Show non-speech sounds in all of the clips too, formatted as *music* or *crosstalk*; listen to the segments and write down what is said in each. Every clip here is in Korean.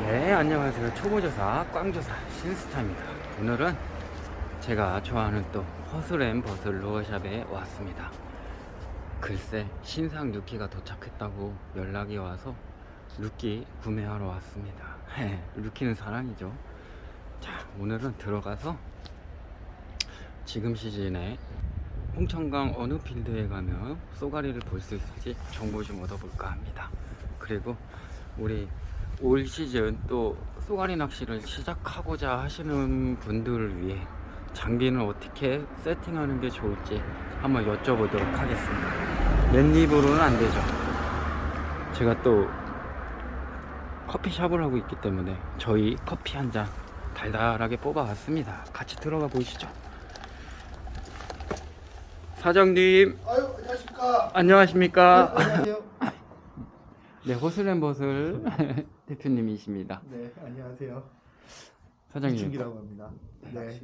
네, 안녕하세요. 초보조사 꽝조사 신스타입니다. 오늘은 제가 좋아하는 또 허슬앤 버슬 로어샵에 왔습니다. 글쎄, 신상 루키가 도착했다고 연락이 와서 루키 구매하러 왔습니다. *laughs* 루키는 사랑이죠. 자, 오늘은 들어가서 지금 시즌에 홍천강 어느 필드에 가면 쏘가리를 볼 수 있을지 정보 좀 얻어볼까 합니다. 그리고 우리 올 시즌 또 쏘가리 낚시를 시작하고자 하시는 분들을 위해 장비는 어떻게 세팅하는 게 좋을지 한번 여쭤보도록 하겠습니다. 맨입으로는 안 되죠. 제가 또 커피숍을 하고 있기 때문에 저희 커피 한 잔 달달하게 뽑아왔습니다. 같이 들어가 보시죠. 사장님, 아유 안녕하십니까. 안녕하십니까? 네, 안녕하세요. 네, 호슬앤버슬 *laughs* 대표님이십니다. 네 안녕하세요. 사장님. 이충기라고 합니다. 네.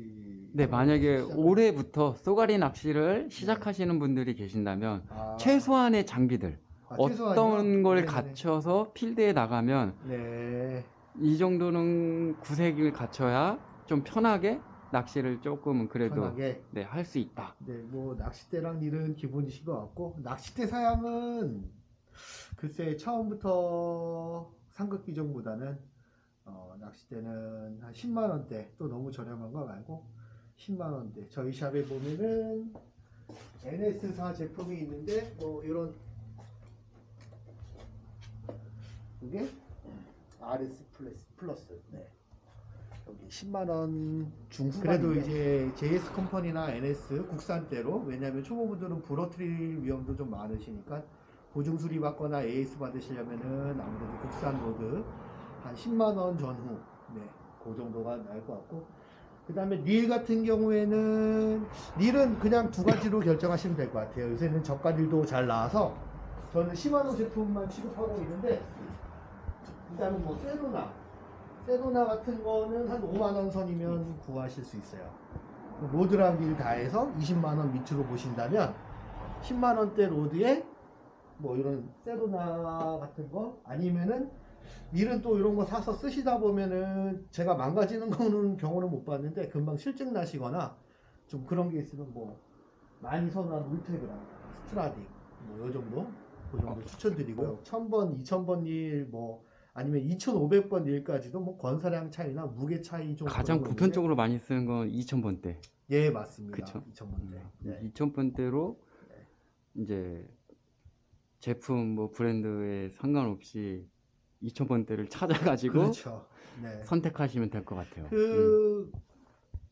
네, 만약에 올해부터 쏘가리 낚시를 시작하시는 분들이 계신다면 아, 최소한의 장비들 아, 어떤? 걸 네네네. 갖춰서 필드에 나가면 네. 이 정도는 구색을 갖춰야 좀 편하게 낚시를 조금은 그래도. 네, 할 수 있다. 네, 뭐 낚싯대랑 닐은 기본이신 것 같고 낚싯대 사양은 글쎄 처음부터 상급 기종보다는 어, 낚싯대는 한 10만 원대 또 너무 저렴한 거 말고 10만 원대. 저희 샵에 보면은 NS사 제품이 있는데 뭐 이런 이게 RS 플러스 플러스. 네. 여기 10만 원 중후반 그래도 이제 JS 컴퍼니나 NS 국산대로 왜냐하면 초보분들은 부러뜨릴 위험도 좀 많으시니까 보증 수리 받거나 AS 받으시려면은 아무래도 국산 로드 한 10만 원 전후 네, 그 정도가 나을 것 같고 그 다음에 릴 같은 경우에는 릴은 그냥 두 가지로 결정하시면 될 것 같아요 요새는 저가 릴도 잘 나와서 저는 시마노 제품만 취급하고 있는데 일단은 뭐 세로나 세로나 같은 거는 한 5만 원 선이면 구하실 수 있어요. 로드랑 릴다 해서 20만 원 밑으로 보신다면 10만 원대 로드에 뭐 이런 세로나 같은 거 아니면은 릴은 또 이런 거 사서 쓰시다 보면은 제가 망가지는 *laughs* 거는 경우는 못 봤는데 금방 실증 나시거나 좀 그런 게 있으면 뭐 많이 선호한 울테그라, 스트라딕 뭐요 정도 그 정도 추천드리고요. 1000번, 2000번 릴뭐 아니면 2,500번 일까지도 뭐 건사량 차이나 무게 차이 좀 가장 그런 보편적으로 많이 쓰는 건 2000번대. 있는데, 예 맞습니다. 그쵸? 2,000번 대. 네. 2000번대로 이제 제품 뭐 브랜드에 상관없이 2000번대를 찾아가지고 그렇죠. 네. 선택하시면 될 것 같아요. 음. 그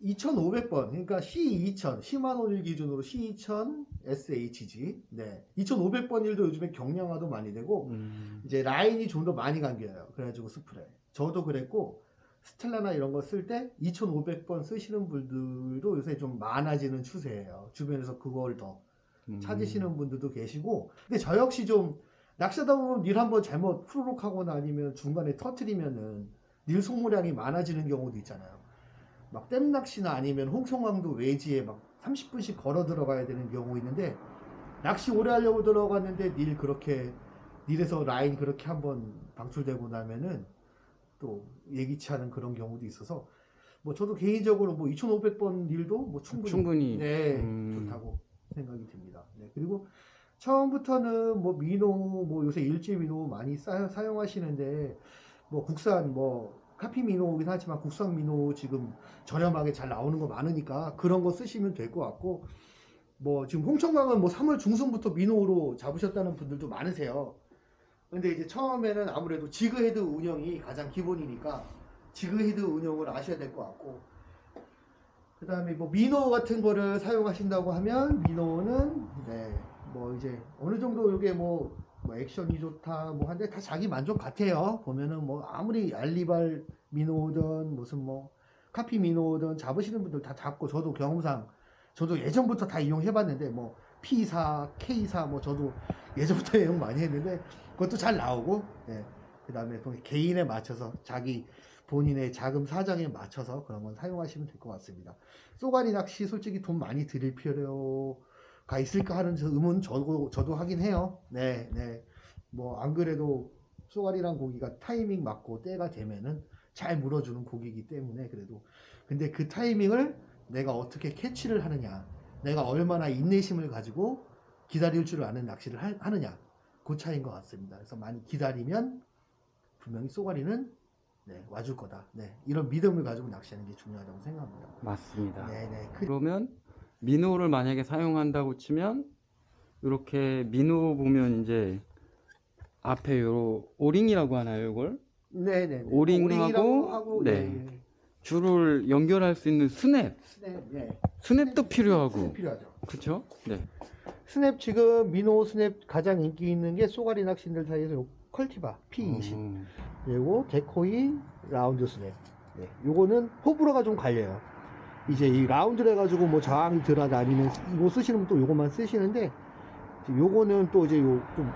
2,500번 그러니까 C2000 10만원 일 기준으로 C2000 SHG 네 2,500번 일도 요즘에 경량화도 많이 되고 음. 이제 라인이 좀 더 많이 감겨요. 그래가지고 스프레. 저도 그랬고 스텔라나 이런 거 쓸 때 2,500번 쓰시는 분들도 요새 좀 많아지는 추세예요. 주변에서 그걸 더 음. 찾으시는 분들도 계시고 근데 저 역시 좀 낚시하다 보면 닐 한번 잘못 후루룩 하거나 아니면 중간에 터트리면은 닐 소모량이 많아지는 경우도 있잖아요. 막 댐낚시나 아니면 홍성강도 외지에 막 30분씩 걸어 들어가야 되는 경우 있는데 낚시 오래 하려고 들어갔는데 닐 그렇게 닐에서 라인 그렇게 한번 방출되고 나면은 또 예기치 않은 그런 경우도 있어서 뭐 저도 개인적으로 뭐 2,500번 닐도 뭐 충분히 충분히 네 음. 좋다고 생각이 듭니다. 네 그리고 처음부터는 뭐 미노 뭐 요새 일제 미노 많이 사, 사용하시는데 뭐 국산 뭐 카피 미노긴 하지만 국산 미노 지금 저렴하게 잘 나오는 거 많으니까 그런 거 쓰시면 될 것 같고 뭐 지금 홍천강은 뭐 3월 중순부터 미노로 잡으셨다는 분들도 많으세요. 근데 이제 처음에는 아무래도 지그헤드 운영이 가장 기본이니까 지그헤드 운영을 아셔야 될 것 같고 그 다음에 뭐 미노 같은 거를 사용하신다고 하면 미노는 네 뭐 이제 어느 정도 이게 뭐, 뭐 액션이 좋다 뭐 한데 다 자기 만족 같아요 보면은 뭐 아무리 알리발 미노든 무슨 뭐 카피 미노든 잡으시는 분들 다 잡고 저도 경험상 저도 예전부터 다 이용해 봤는데 뭐 P사, K사 뭐 저도 *laughs* 예전부터 *laughs* 이용 많이 했는데 그것도 잘 나오고 네. 그 다음에 개인에 맞춰서 자기 본인의 자금 사정에 맞춰서 그런 건 사용하시면 될 것 같습니다. 쏘가리 낚시 솔직히 돈 많이 들일 필요가 있을까 하는 저 의문 저도, 저도 하긴 해요. 네, 네. 뭐 안 그래도 쏘가리란 고기가 타이밍 맞고 때가 되면은 잘 물어주는 고기이기 때문에 그래도 근데 그 타이밍을 내가 어떻게 캐치를 하느냐 내가 얼마나 인내심을 가지고 기다릴 줄 아는 낚시를 하, 하느냐 그 차이인 것 같습니다. 그래서 많이 기다리면 분명히 쏘가리는 네, 와줄 거다. 네, 이런 믿음을 가지고 낚시하는 게 중요하다고 생각합니다. 맞습니다. 네, 네. 그, 그러면 민호를 만약에 사용한다고 치면 이렇게 민호 보면 이제 앞에 요 오링이라고 하나요, 이걸? 네, 네. 네. 오링하고, 하고 네. 네. 네. 줄을 연결할 수 있는 스냅. 스냅, 네. 스냅도 스냅 필요하고. 필요하죠. 그렇죠? 네. 스냅 지금 민호 스냅 가장 인기 있는 게 쏘가리 낚시인들 사이에서 요 컬티바 P20 어, 그리고 데코이 라운드 스냅. 네, 요거는 호불호가 좀 갈려요. 이제 이 라운드를 해가지고 뭐 저항이 덜하다 아니면 이거 쓰시는 분 또 요것만 쓰시는데 요거는 또 이제 요 좀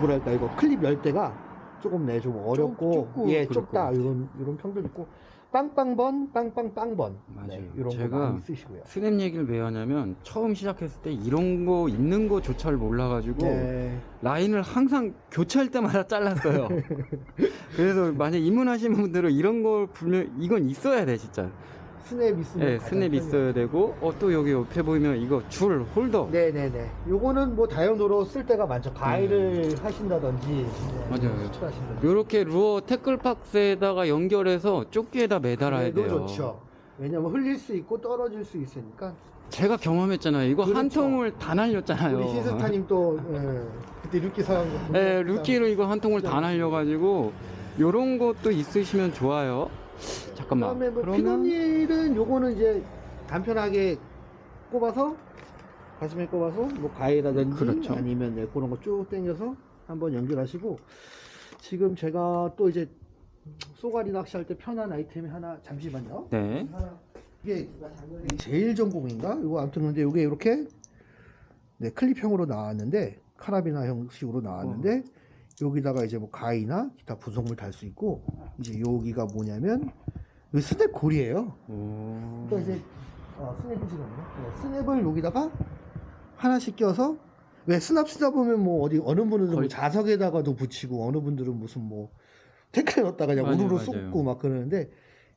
뭐랄까 이거 클립 열 때가 조금 네좀 어렵고 좁고. 예 좁다 것 이런 이런 평도 있고 빵빵번 빵빵빵번 맞아요. 네, 이런 거 제가 많이 쓰시고요 스냅 얘기를 왜 하냐면 처음 시작했을 때 이런 거 있는 거조차를 몰라가지고 네. 라인을 항상 교체할 때마다 잘랐어요. *laughs* 그래서 만약 입문하시는 분들은 이런 걸 불면 이건 있어야 돼 진짜. 스냅 있으면 네, 가장 스냅 편해요. 있어야 되고 어 또 여기 옆에 보이면 이거 줄 홀더. 네네네. 요거는 뭐 다용도로 쓸 때가 많죠. 가위를 하신다든지. 네, 음. 맞아요. 수출하신다든지. 요렇게 루어 태클 박스에다가 연결해서 조끼에다 매달아야 그래도 돼요. 좋죠. 왜냐면 흘릴 수 있고 떨어질 수 있으니까. 제가 경험했잖아요. 이거 한 그렇죠. 통을 다 날렸잖아요. 우리 신스타님 또 *laughs* 예, 그때 루키 사용 거. 네, 루키로 이거 한 통을 다 날려가지고 요런 것도 있으시면 좋아요. 잠깐만. 그다음에 뭐 그러면 피노닐은 요거는 이제 간편하게 꼽아서 가슴에 꼽아서 뭐 가위라든지 그렇죠. 아니면 네, 그런 거 쭉 당겨서 한번 연결하시고 지금 제가 또 이제 쏘가리 낚시할 때 편한 아이템이 하나 잠시만요. 네. 하나 이게 제일 전공인가? 이거 아무튼 근데 이게 이렇게 네 클립형으로 나왔는데 카라비나 형식으로 나왔는데 여기다가 이제 뭐 가위나 기타 부속물 달 수 있고 이제 여기가 뭐냐면 이 스냅 골이에요. 오. 그러니까 이제 어, 스냅이시거든요. 네, 스냅을 여기다가 하나씩 껴서 왜 스납 쓰다 보면 뭐 어디 어느 분은 뭐 거의- 자석에다가도 붙이고 어느 분들은 무슨 뭐 태클에 넣었다가 그냥 맞아요, 우르르 맞아요. 쏟고 막 그러는데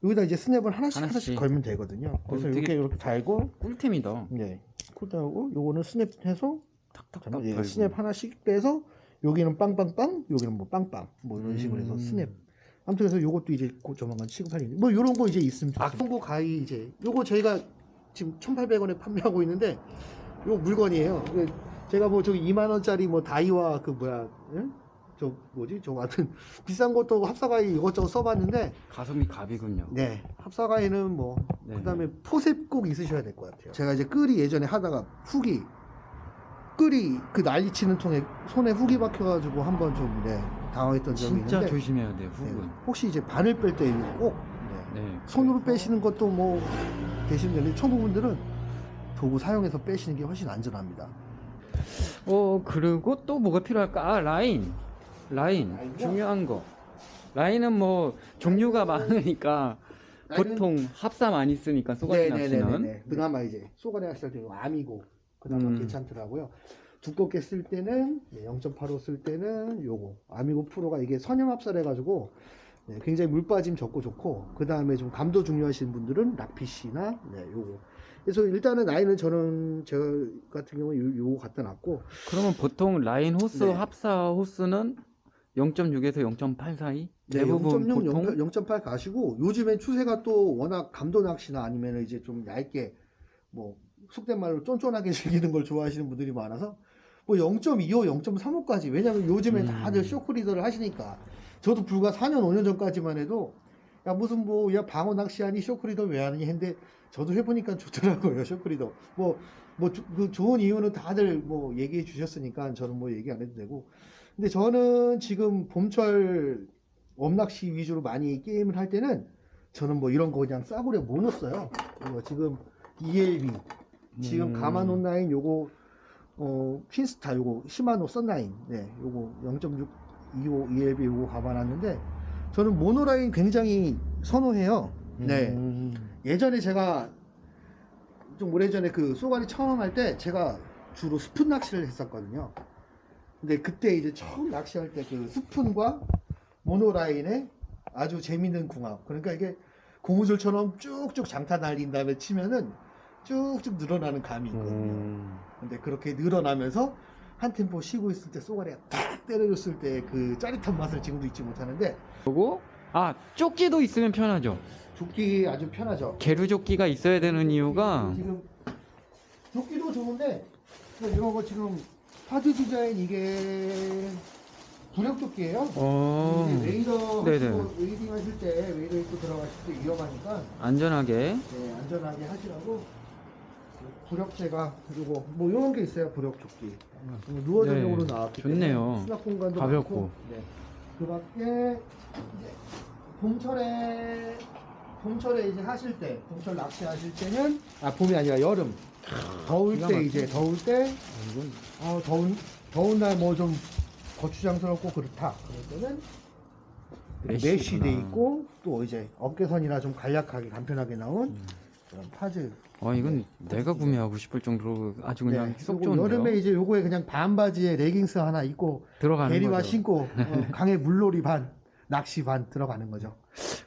여기다 이제 스냅을 하나씩 하나씩, 하나씩. 걸면 되거든요. 그래서 어, 이렇게 이렇게 달고 꿀템이다. 네 쿨다하고 요거는 스냅 해서 탁탁탁 예. 스냅 하나씩 빼서 여기는 빵빵빵 여기는 뭐 빵빵 뭐 이런 식으로 해서 음. 스냅 아무튼 그래서 요것도 이제 곧 조만간 취급할 뭐 요런 거 이제 있으면 아, 좋겠어요. 거 가위 이제 요거 저희가 지금 1,800원에 판매하고 있는데 요 물건이에요. 이게 제가 뭐 저기 2만 원짜리 뭐 다이와 그 뭐야 응? 저 뭐지 저 하여튼 *laughs* 비싼 것도 합사가위 이것저것 써봤는데 가슴이 갑이군요. 네 합사가위는 뭐 네. 그다음에 포셉 꼭 있으셔야 될 것 같아요. 제가 이제 끌이 예전에 하다가 훅이 끌이 그 난리 치는 통에 손에 훅이 박혀가지고 한번 좀 네, 당황했던 적이 진짜 있는데 조심해야 돼요. 네, 훅은. 혹시 이제 바늘 뺄 때 꼭 네, 네. 손으로 빼시는 것도 뭐 되시면 되는데 초보분들은 도구 사용해서 빼시는 게 훨씬 안전합니다. 어 그리고 또 뭐가 필요할까? 아 라인. 라인? 중요한 거. 라인은 뭐 종류가 많으니까 보통 합사 많이 쓰니까 쏘가리 낚시는. 네네네네. 그나마 이제 쏘가리 낚시할 때는 아미고 그나마 음. 괜찮더라고요. 두껍게 쓸 때는 0.85 쓸 때는 요거 아미고 프로가 이게 선형 합사를 해가지고 네, 굉장히 물 빠짐 적고 좋고 그 다음에 좀 감도 중요하신 분들은 락피시나 네, 요거. 그래서 일단은 라인은 저는 저 같은 경우 요, 요거 갖다 놨고 그러면 보통 라인 호스 네. 합사 호스는 0.6에서 0.8 사이? 네, 대부분 0.6, 보통 0.8 가시고 요즘엔 추세가 또 워낙 감도 낚시나 아니면 이제 좀 얇게 뭐 속된 말로 쫀쫀하게 *laughs* 즐기는 걸 좋아하시는 분들이 많아서 뭐 0.25, 0.35까지 왜냐면 요즘엔 음. 다들 쇼크리더를 하시니까 저도 불과 4년, 5년 전까지만 해도 야 무슨 뭐 야 방어 낚시하니 쇼크리더 왜 하느니 했는데 저도 해보니까 좋더라고요 쇼크리더 뭐 뭐 그 좋은 이유는 다들 뭐 얘기해 주셨으니까 저는 뭐 얘기 안 해도 되고 근데 저는 지금 봄철 웜낚시 위주로 많이 게임을 할 때는 저는 뭐 이런 거 그냥 싸구려 못 넣었어요. 지금 ELB 지금 음. 가만 온라인 요거 어 퀸스타 요거 시마노 썬라인 네 요거 0.6 25 ELB 요거 가봐놨는데 저는 모노라인 굉장히 선호해요. 네 음. 예전에 제가 좀 오래전에 그 쏘가리 처음 할 때 제가 주로 스푼 낚시를 했었거든요. 근데 그때 이제 처음 낚시할 때 그 스푼과 모노라인의 아주 재밌는 궁합. 그러니까 이게 고무줄처럼 쭉쭉 장타 날린 다음에 치면은 쭉쭉 늘어나는 감이 있거든요. 음. 근데 그렇게 늘어나면서 한 템포 쉬고 있을 때 쏘가리가 탁 때려줬을 때 그 짜릿한 맛을 지금도 잊지 못하는데 그리고 아 쪽지도 있으면 편하죠. 조끼 아주 편하죠. 게루 조끼가 있어야 되는 이유가 지금 조끼도 좋은데 이런 거 지금 파드 디자인 이게 부력 조끼예요. 어 이제 웨이더 네네. 하시고 웨이딩 하실 때 웨이더 입고 들어가실 때 위험하니까 안전하게 네, 안전하게 하시라고 부력제가 그리고 뭐 이런 게 있어요 부력 조끼 뭐 누워 네, 전용으로 나왔기 좋네요. 때문에 수납 공간도 가볍고. 많고 네. 그 밖에 이제 봄철에 봄철에 이제 하실 때 봄철 낚시 하실 때는 아 봄이 아니라 여름 더울 기가 때 막히네. 이제 더울 때 이건 아, 더운 더운 날 뭐 좀 거추장스럽고 그렇다 그럴 때는 메쉬구나. 메쉬 돼 있고 또 이제 어깨선이나 좀 간략하게 간편하게 나온 음. 그런 파즈 어 이건 내가 구매하고 싶을 정도로 아주 그냥 쏙 요거 좋은데요. 네. 여름에 이제 요거에 그냥 반바지에 레깅스 하나 입고 들어가는 대리와 거죠. 신고 어, *laughs* 강에 물놀이 반 낚시 반 들어가는 거죠.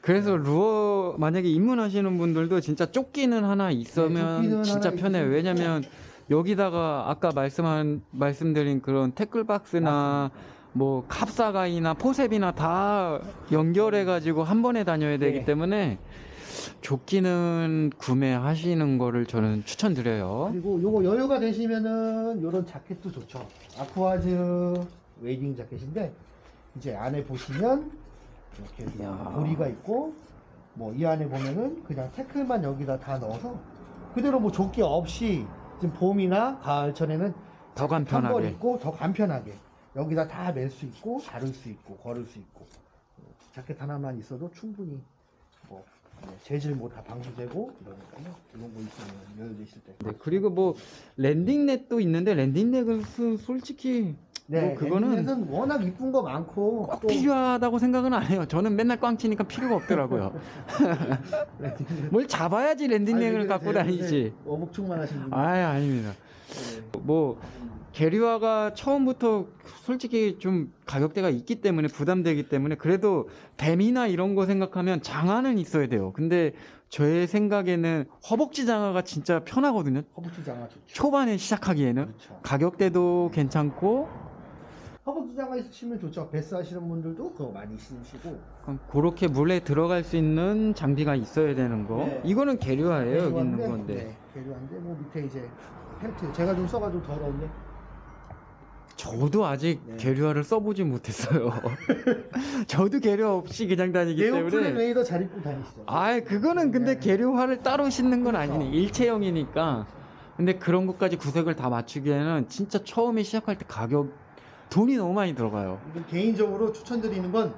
그래서 루어 만약에 입문하시는 분들도 진짜 조끼는 하나 네, 있으면 조끼는 진짜 하나 편해요. 있으면 왜냐면 여기다가 아까 말씀한 말씀드린 그런 태클 박스나 뭐 캅사가이나 포셉이나 다 연결해 가지고 한 번에 다녀야 되기 네. 때문에 조끼는 구매하시는 거를 저는 추천드려요. 그리고 요거 여유가 되시면은 요런 자켓도 좋죠. 아쿠아즈 웨이딩 자켓인데 이제 안에 보시면 이렇게 이야. 고리가 있고 뭐 이 안에 보면은 그냥 태클만 여기다 다 넣어서 그대로 뭐 조끼 없이 지금 봄이나 가을철에는 더 한벌 간편하게. 입고 더 간편하게 여기다 다 멜 수 있고 다룰 수 있고 걸을 수 있고 어, 자켓 하나만 있어도 충분히 재질 뭐 다 방수되고 이러니까요 이런 거 있으면 여유 되실 때 네, 그리고 뭐 랜딩넷도 있는데 랜딩넷은 수- 솔직히 네, 뭐 그거는 랜딩넷은 워낙 이쁜 거 많고 꼭또 필요하다고 생각은 안 해요. 저는 맨날 꽝 치니까 필요가 없더라고요. 뭘 잡아야지 랜딩넥을 아니, 갖고 다니지. 어묵충만 하신 분. 아, 아닙니다. 네. 뭐 게리화가 처음부터 솔직히 좀 가격대가 있기 때문에 부담되기 때문에 그래도 뱀이나 이런 거 생각하면 장화는 있어야 돼요. 근데 제 생각에는 허벅지 장화가 진짜 편하거든요. 허벅지 장화 좋죠. 초반에 시작하기에는 그렇죠. 가격대도 괜찮고 허벅지 장화 있으시면 좋죠. 베스 하시는 분들도 그거 많이 신으시고. 그렇게 물에 들어갈 수 있는 장비가 있어야 되는 거. 네. 이거는 게리화예요. 여기 있는 건데. 네, 개류한데 뭐 밑에 이제 펠트. 제가 좀 써가지고 더러운데. 저도 아직 네. 게리화를 써보지 못했어요. *laughs* 저도 게리화 없이 그냥 다니기 때문에. 웨이더 잘 입고 다니시죠. 아, 그거는 근데 네. 게리화를 따로 신는 건 그렇죠. 아니네. 일체형이니까. 근데 그런 것까지 구색을 다 맞추기에는 진짜 처음에 시작할 때 가격 돈이 너무 많이 들어가요. 개인적으로 추천드리는 건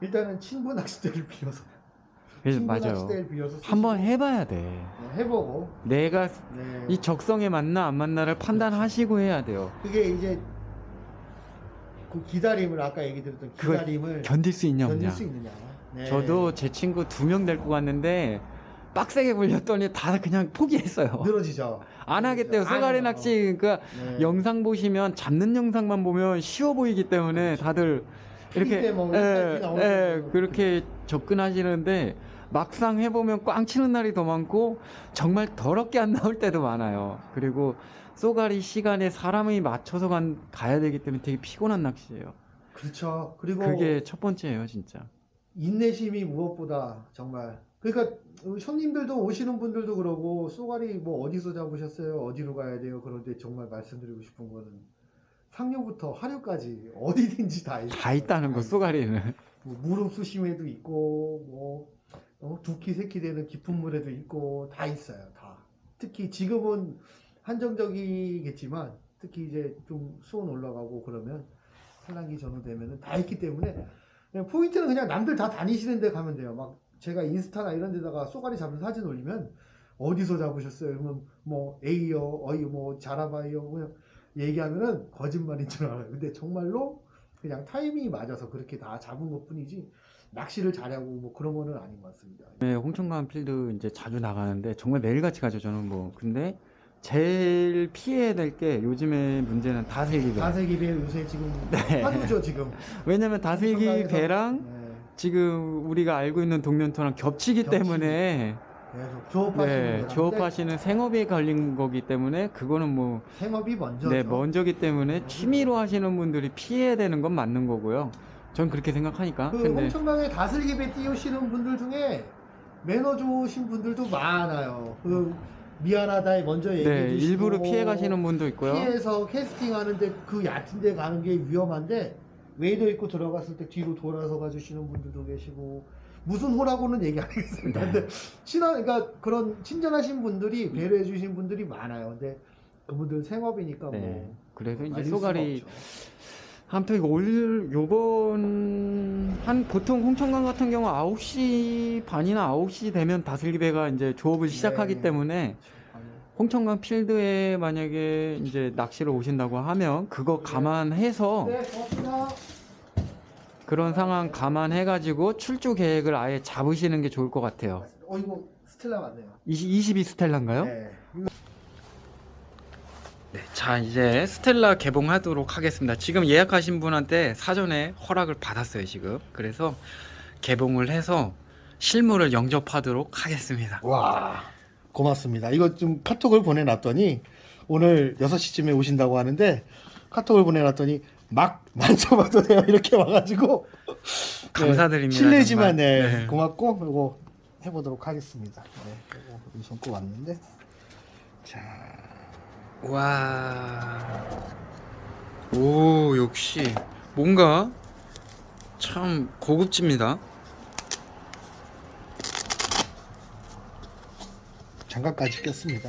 일단은 친구 낚싯대를 빌려서. 그래서 맞아요. 한번 해봐야 돼. 네, 해보고. 내가 네. 이 적성에 맞나 안 맞나를 판단하시고 해야 돼요. 그게 이제 그 기다림을 아까 얘기 드렸던 그걸 기다림을 견딜 수 있냐 견딜 없냐. 수 있느냐. 네. 저도 제 친구 두 명 데리고 갔는데 빡세게 불렸더니 다 그냥 포기했어요. 늘어지죠. 안 하겠대요. 안 쏘가리 해요. 낚시 그러니까 네. 영상 보시면 잡는 영상만 보면 쉬워 보이기 때문에 다들 이렇게 때 뭐, 예, 나오는 예, 거. 그렇게 접근하시는데 막상 해보면 꽝 치는 날이 더 많고 정말 더럽게 안 나올 때도 많아요. 그리고 쏘가리 시간에 사람이 맞춰서 간, 가야 되기 때문에 되게 피곤한 낚시예요. 그렇죠. 그리고 그게 첫 번째예요, 진짜. 인내심이 무엇보다 정말 그러니까 손님들도 오시는 분들도 그러고 쏘가리 뭐 어디서 잡으셨어요? 어디로 가야 돼요? 그런데 정말 말씀드리고 싶은 거는 상류부터 하류까지 어디든지 다 있어요. 다 있다는 거, 쏘가리는. 뭐 무릎 수심에도 있고 뭐 어, 두키 세키 되는 깊은 물에도 있고 다 있어요 다. 특히 지금은 한정적이겠지만 특히 이제 좀 수온 올라가고 그러면 산란기 전후 되면은 다 있기 때문에 포인트는 그냥 남들 다 다니시는 데 가면 돼요. 막 제가 인스타나 이런 데다가 쏘가리 잡은 사진 올리면 어디서 잡으셨어요? 그러면 뭐 A요 어이 뭐 자라바이요 그냥 얘기하면은 거짓말인 줄 알아요. 근데 정말로 그냥 타이밍이 맞아서 그렇게 다 잡은 것 뿐이지 낚시를 잘하고 뭐 그런 거는 아닌 것 같습니다. 네, 홍천강 필드 이제 자주 나가는데 정말 매일같이 가죠, 저는 뭐. 근데 제일 피해야 될 게 요즘에 문제는 다슬기 배. 다세기 배 요새 지금 *laughs* 네. 화두죠 지금. 왜냐면 다슬기 청강에서- 배랑 네. 지금 우리가 알고 있는 동면토랑 겹치기 겹치기. 때문에 계속 조업하시는 네, 조업하시는 생업에 걸린 거기 때문에 그거는 뭐 생업이 먼저죠. 네, 먼저기 때문에 취미로 하시는 분들이 피해야 되는 건 맞는 거고요. 전 그렇게 생각하니까. 그 근데 홍천강에 다슬기 배 띄우시는 분들 중에 매너 좋으신 분들도 많아요. 그 미안하다에 먼저 얘기해 네, 주시고 일부러 피해 가시는 분도 있고요. 피해서 캐스팅 하는데 그 얕은 데 가는 게 위험한데 웨이더 입고 들어갔을 때 뒤로 돌아서 가주시는 분들도 계시고 무슨 호라고는 얘기 안 하겠습니다. 네. 근데 친한 그러니까 그런 친절하신 분들이 배려해 주신 분들이 많아요. 근데 그분들 생업이니까 네. 뭐 그래서 이제 수가 소갈이 없죠. 아무튼 이거 올 요번 한 보통 홍천강 같은 경우 9시 반이나 9시 되면 다슬기배가 이제 조업을 시작하기 네. 때문에 홍천강 필드에 만약에 이제 낚시를 오신다고 하면 그거 감안해서 네, 고맙습니다. 그런 상황 감안해 가지고 출조 계획을 아예 잡으시는 게 좋을 것 같아요. 어 이거 스텔라 맞네요. 22 스텔라인가요? 네. 네, 자 이제 스텔라 개봉하도록 하겠습니다. 지금 예약하신 분한테 사전에 허락을 받았어요 지금. 그래서 개봉을 해서 실물을 영접하도록 하겠습니다. 와 고맙습니다. 이거 좀 카톡을 보내놨더니 오늘 6시쯤에 오신다고 하는데 카톡을 보내놨더니 막 만져봐도 돼요 *laughs* 이렇게 와가지고 감사드립니다. 실례지만 정말. 네, 네. 고맙고 이거 해보도록 하겠습니다. 네, 이거 손고 왔는데 자 와, 오 역시 뭔가 참 고급집니다. 장갑까지 꼈습니다.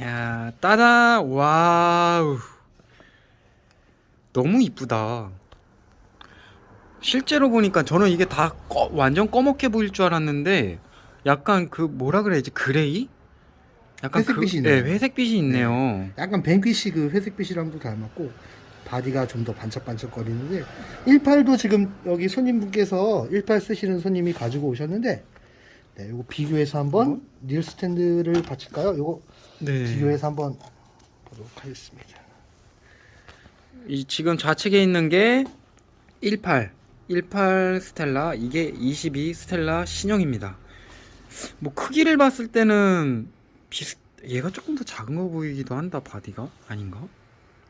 야, 따다, 와우. 너무 이쁘다. 실제로 보니까 저는 이게 다 꺼- 완전 꺼멓게 보일 줄 알았는데 약간 그 뭐라 그래야지 그레이? 약간 회색빛이 그, 있네요. 네, 회색빛이 있네요. 약간 뱅귀시 그 회색빛이랑도 닮았고 바디가 좀 더 반짝반짝거리는데 18도 지금 여기 손님분께서 18 쓰시는 손님이 가지고 오셨는데 네, 요거 비교해서 한번 닐 스탠드를 받칠까요? 요거 네. 비교해서 한번 보도록 하겠습니다. 이 지금 좌측에 있는 게 18, 18 스텔라, 이게 22 스텔라 신형입니다. 뭐 크기를 봤을 때는 비슷, 얘가 조금 더 작은 거 보이기도 한다 바디가 아닌가?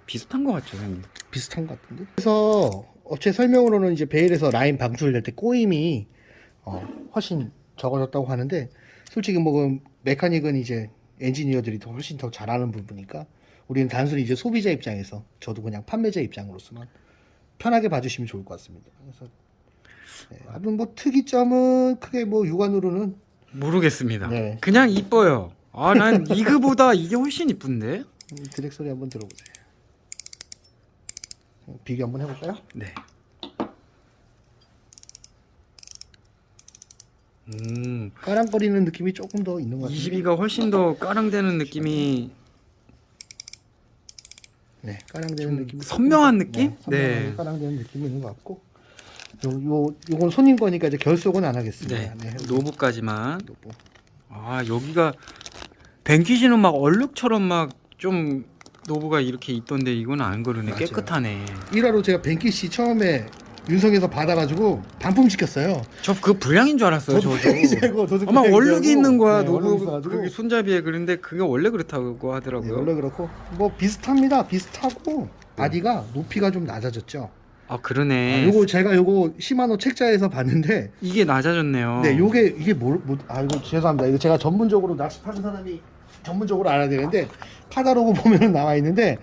비슷한 것 같죠, 형님. 비슷한 것 같은데. 그래서 업체 설명으로는 이제 베일에서 라인 방출될 때 꼬임이 어, 훨씬 적어졌다고 하는데 솔직히 뭐 그 메카닉은 이제 엔지니어들이 더 훨씬 더 잘하는 부분이니까 우리는 단순히 이제 소비자 입장에서 저도 그냥 판매자 입장으로서만 편하게 봐주시면 좋을 것 같습니다. 그래서 네, 아무튼 뭐 특이점은 크게 뭐 육안으로는 모르겠습니다. 네. 그냥 이뻐요. 아, 난 이거보다 이게 훨씬 이쁜데? 음, 드랙 소리 한번 들어보세요. 비교 한번 해볼까요? 네. 음, 까랑거리는 느낌이 조금 더 있는 것 같은데. 22가 훨씬 더 까랑대는 느낌이 네, 까랑되는 좀 느낌. 선명한 느낌? 네, 선명하게 네. 까랑되는 느낌이 있는 것 같고. 요, 요, 요 건 손님 거니까 이제 결속은 안 하겠습니다. 네, 네, 노브까지만. 노브. 아 여기가 뱅키시는 막 얼룩처럼 막 좀 노브가 이렇게 있던데 이건 안 그러네 맞아요. 깨끗하네 1화로 제가 뱅키 씨 처음에 윤성에서 받아가지고 반품 시켰어요. 저 그 불량인 줄 알았어요 저도 저도 아마 그냥 얼룩이 있는 거야 네, 얼룩 있어가지고. 그게 손잡이에 그런데 그게 원래 그렇다고 네, 하더라고요 원래 그렇고 뭐 비슷합니다. 비슷하고 바디가 높이가 좀 낮아졌죠. 아 아, 그러네 요거 제가 요거 시마노 책자에서 봤는데 이게 낮아졌네요 네, 요게 이게 뭘, 뭐, 아 이거 죄송합니다. 이거 제가 전문적으로 낚시하는 사람이 전문적으로 알아야 되는데 카다로그 보면은 나와 있는데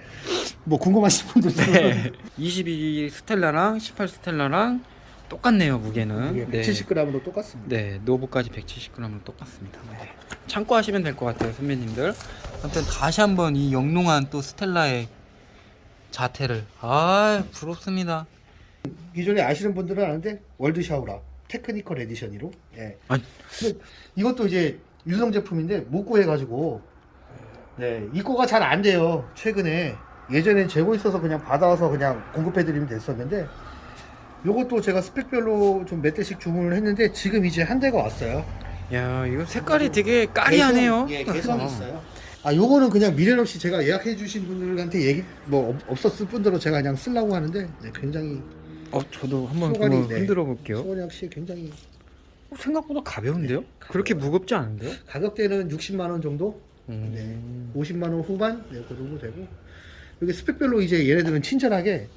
뭐 궁금하신 분들 네. 22 스텔라랑 18 스텔라랑 똑같네요 무게는 네. 170g으로 똑같습니다. 네, 노브까지 170g으로 똑같습니다. 네. 참고하시면 될 것 같아요, 선배님들. 아무튼 다시 한번 이 영롱한 또 스텔라의 자태를 아 부럽습니다. 기존에 아시는 분들은 아는데 월드 샤우라 테크니컬 에디션으로 예. 아니. 근데 이것도 이제 유성 제품인데 못 구해가지고 네 입고가 잘 안 돼요 최근에 예전엔 재고 있어서 그냥 받아와서 그냥 공급해드리면 됐었는데 요것도 제가 스펙별로 좀 몇 대씩 주문을 했는데 지금 이제 한 대가 왔어요 야 이거 색깔이 되게 까리하네요. 개성, 예, 개성이 있어요. 아, 요거는 그냥 미련 없이 제가 예약해 주신 분들한테 얘기 뭐 없- 없었을 뿐더러 제가 그냥 쓰려고 하는데 네, 굉장히 어 저도 한번 소갈이, 그거 네. 흔들어 볼게요. 소원이 역시 굉장히 어, 생각보다 가벼운데요? 그렇게 무겁지 않은데요? 가격대는 60만 원 정도, 음. 네. 50만 원 후반 네, 그 정도 되고 여기 스펙별로 이제 얘네들은 친절하게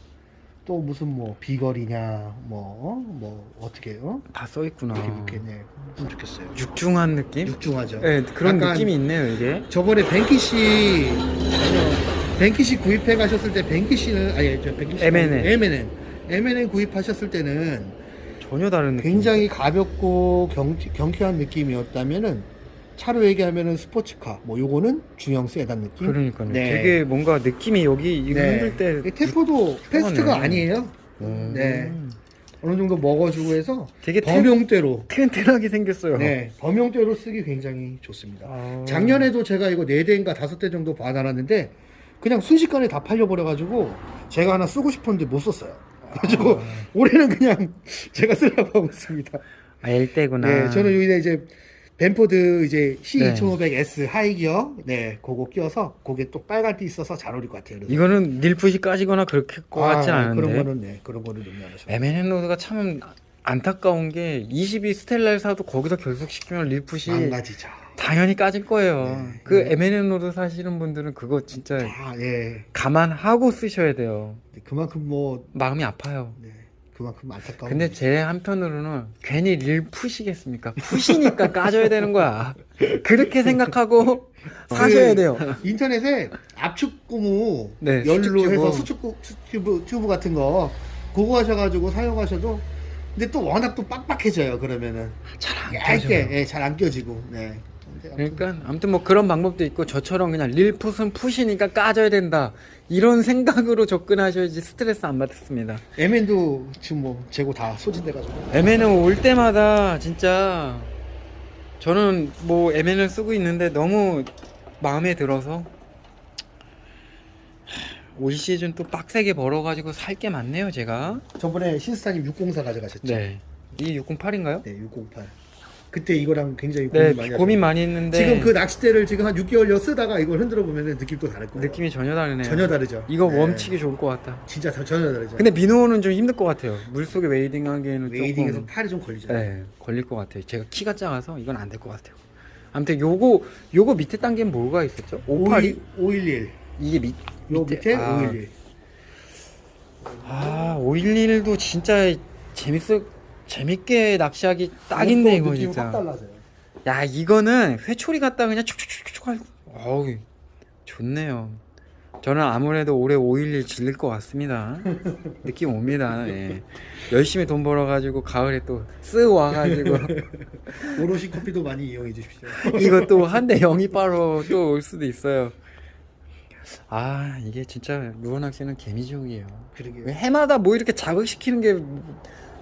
또 무슨 뭐 비거리냐 뭐 뭐 어떻게 해요? 다 써 있구나. 이렇게 이렇게 네, 좀 좋겠어요. 육중한 느낌? 육중하죠. 네 그런 약간 느낌이 있네요 이게. 저번에 벤키 씨 아니요 벤키 씨 구입해 가셨을 때 벤키 씨는 아니 저 벤키 씨 M&N. M&N M&N 구입하셨을 때는 전혀 다른 느낌. 굉장히 가볍고 경, 경쾌한 느낌이었다면은 차로 얘기하면은 스포츠카 뭐 요거는 중형 세단 느낌 그러니까요. 네. 되게 뭔가 느낌이 여기 이거 네. 흔들 때이 템포도 패스트가 아니에요 음. 네. 어느 정도 먹어주고 해서 되게 튼- 범용대로 튼튼하게 생겼어요. 네 범용대로 쓰기 굉장히 좋습니다 아. 작년에도 제가 이거 4대인가 5대 정도 받아놨는데 그냥 순식간에 다 팔려버려가지고 제가 하나 쓰고 싶었는데 못 썼어요 가지고 올해는 그냥 제가 쓰려고 하고 있습니다 아, L대구나. 네 저는 여기다 이제 벤포드 이제 네. C2500S 하이기어 네 그거 끼워서 그게 또 빨간 띠 있어서 잘 어울릴 것 같아요 그래서. 이거는 닐풋이 까지거나 그렇게 것 같진 아, 않은데. 그런 거는 네 그런 거는 용납하셔 M&N 로드가 참 안타까운 게 22 스텔라를 사도 거기서 결속시키면 닐풋이 망가지죠 당연히 까질 거예요. 네. 그 M&N 로드 사시는 분들은 그거 진짜 아 예 감안하고 쓰셔야 돼요. 그만큼 뭐 마음이 아파요. 네, 그만큼 안타까운 근데 제 한편으로는 괜히 릴풋이겠습니까? 풋이니까 까져야 되는 거야. 그렇게 생각하고 *laughs* 사셔야 돼요. 인터넷에 압축 고무 네, 열로. 해서 수축 구- 튜브, 튜브 같은 거 그거 하셔가지고 사용하셔도 근데 또 워낙 또 빡빡해져요 그러면은 잘안 얇게 예, 잘안 껴지고 네. 그러니까 아무튼 뭐 그런 방법도 있고 저처럼 그냥 릴풋은 풋이니까 까져야 된다 이런 생각으로 접근하셔야지 스트레스 안 받습니다. M&도 지금 뭐 재고 다 소진돼가지고 MN은 올 때마다 진짜 저는 뭐 MN을 쓰고 있는데 너무 마음에 들어서 올 시즌 또 빡세게 벌어가지고 살 게 많네요 제가. 저번에 신스타님 604 가져가셨죠? 네. 이게 608인가요? 네, 608. 그때 이거랑 굉장히 네, 고민 많이 고민 하셨어요. 많이 했는데 지금 그 낚싯대를 지금 한 6개월여 쓰다가 이걸 흔들어 보면 느낌 또 다를 거예요. 느낌이 전혀 다르네요. 전혀 다르죠. 이거 네. 웜치기 좋을 것 같다. 진짜 다- 전혀 다르죠. 근데 민호는 좀 힘들 것 같아요. 물 속에 웨이딩 하기에는 웨이딩에서 조금 팔이 좀 걸리죠. 네, 걸릴 것 같아요. 제가 키가 작아서 이건 안 될 것 같아요. 아무튼 요거 요거 밑에 단계는 뭐가 있었죠? 582 511. 이게 밑 요 밑에 아, 511. 아, 511도 진짜 재밌어 재밌게 낚시하기 딱인데 이거 느낌이 확 진짜. 달라져요. 야, 이거는 회초리 갖다 그냥 촉촉촉촉 할. 어우, 좋네요. 저는 아무래도 올해 511 질릴 것 같습니다. *laughs* 느낌 옵니다. 예. 열심히 돈 벌어가지고 가을에 또쓱 와가지고 *laughs* 오롯이 커피도 많이 이용해 주십시오. 이것도 한 대 영입하러 또 올 수도 있어요. 아 이게 진짜 루어 낚시는 개미지옥이에요. 그러게. 왜 해마다 뭐 이렇게 자극시키는 게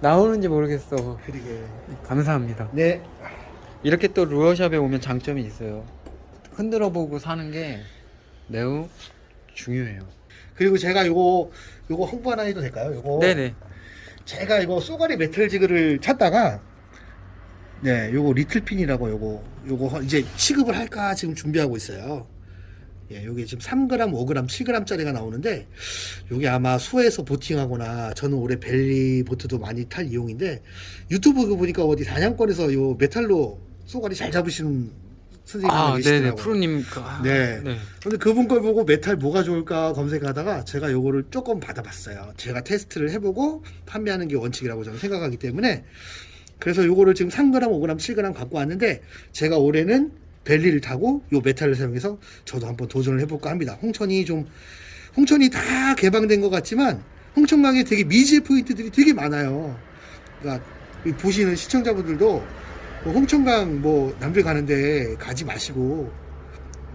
나오는지 모르겠어. 그러게. 감사합니다. 네. 이렇게 또 루어샵에 오면 장점이 있어요. 흔들어 보고 사는 게 매우 중요해요. 그리고 제가 요거 요거 홍보 하나 해도 될까요? 요거 네네. 제가 이거 쏘가리 메탈 지그를 찾다가 네, 요거 리틀핀이라고 요거 요거 이제 취급을 할까 지금 준비하고 있어요. 예, 요게 지금 3g, 5g, 7g짜리가 나오는데 요게 아마 수에서 보팅하거나 저는 올해 벨리 보트도 많이 탈 이용인데 유튜브 그 보니까 어디 단양권에서 요 메탈로 쏘가리 잘 잡으시는 선생님이 아 네네. 계시더라고요. 프로님. 그- 아, 네. 네. 근데 그분 걸 보고 메탈 뭐가 좋을까 검색하다가 제가 요거를 조금 받아봤어요. 제가 테스트를 해보고 판매하는 게 원칙이라고 저는 생각하기 때문에 그래서 요거를 지금 3g, 5g, 7g 갖고 왔는데 제가 올해는 벨리를 타고 요 메탈을 사용해서 저도 한번 도전을 해볼까 합니다. 홍천이 좀 홍천이 다 개방된 것 같지만 홍천강에 되게 미지의 포인트들이 되게 많아요. 그러니까 이 보시는 시청자분들도 뭐 홍천강 뭐 남들 가는데 가지 마시고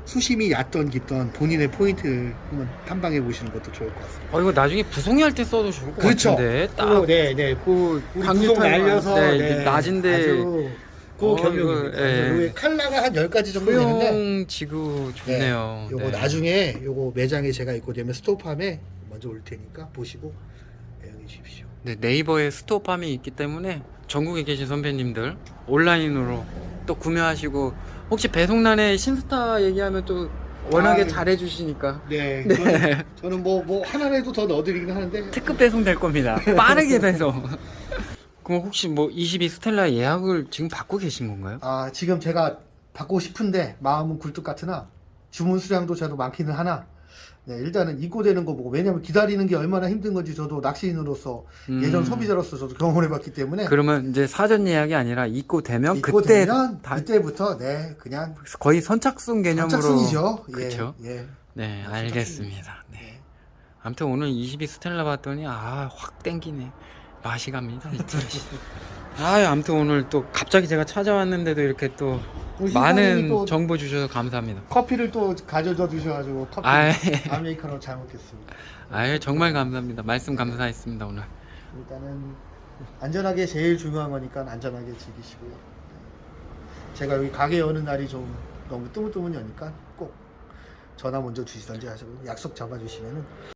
수심이 얕던 깊던 본인의 포인트를 한번 탐방해 보시는 것도 좋을 것 같습니다. 어 이거 나중에 부송이 할 때 써도 좋을 것 그렇죠. 같은데. 딱 또, 네, 네. 그 우리 타임 날려서 네, 네, 낮은데 아주 그 어. 이거, 예. 요게 칼라가 한 10가지 정도 되는데 소형 지구 좋네요. 요거 네. 나중에 요거 매장에 제가 있고 되면 스토팜에 먼저 올 테니까 보시고 애용해 주십시오. 네, 네이버에 스토팜이 있기 때문에 전국에 계신 선배님들 온라인으로 또 구매하시고 혹시 배송란에 신스타 얘기하면 또 워낙에 아, 잘해주시니까 네. 저는, 저는 뭐, 뭐 하나라도 더 넣어드리긴 하는데 특급 배송 될 겁니다. 빠르게 *laughs* 배송. 그럼 혹시 뭐 22 스텔라 예약을 지금 받고 계신 건가요? 아 지금 제가 받고 싶은데 마음은 굴뚝 같으나 주문 수량도 저도 많기는 하나 네, 일단은 입고되는 거 보고 왜냐면 기다리는 게 얼마나 힘든 건지 저도 낚시인으로서 음. 예전 소비자로서 저도 경험을 해봤기 때문에 그러면 이제 사전 예약이 아니라 입고 되면 입고 그때 되면 다- 그때부터 네 그냥 거의 선착순 개념으로 선착순이죠. 예, 그쵸? 예. 네, 선착순. 알겠습니다. 네. 네. 아무튼 오늘 22 스텔라 봤더니 아 확 땡기네. 맛이 갑니다. 아, 아무튼 오늘 또 갑자기 제가 찾아왔는데도 이렇게 또 우리 많은 또 정보 주셔서 감사합니다. 커피를 또 가져다 주셔가지고 커피 아이. 아메리카노 잘 먹겠습니다. 아유 정말 감사합니다. 말씀 감사했습니다 오늘. 일단은 안전하게 제일 중요한 거니까 안전하게 즐기시고요. 제가 여기 가게 여는 날이 좀 너무 뜨문뜨문 여니까 꼭 전화 먼저 주시던지 하시고 약속 잡아주시면은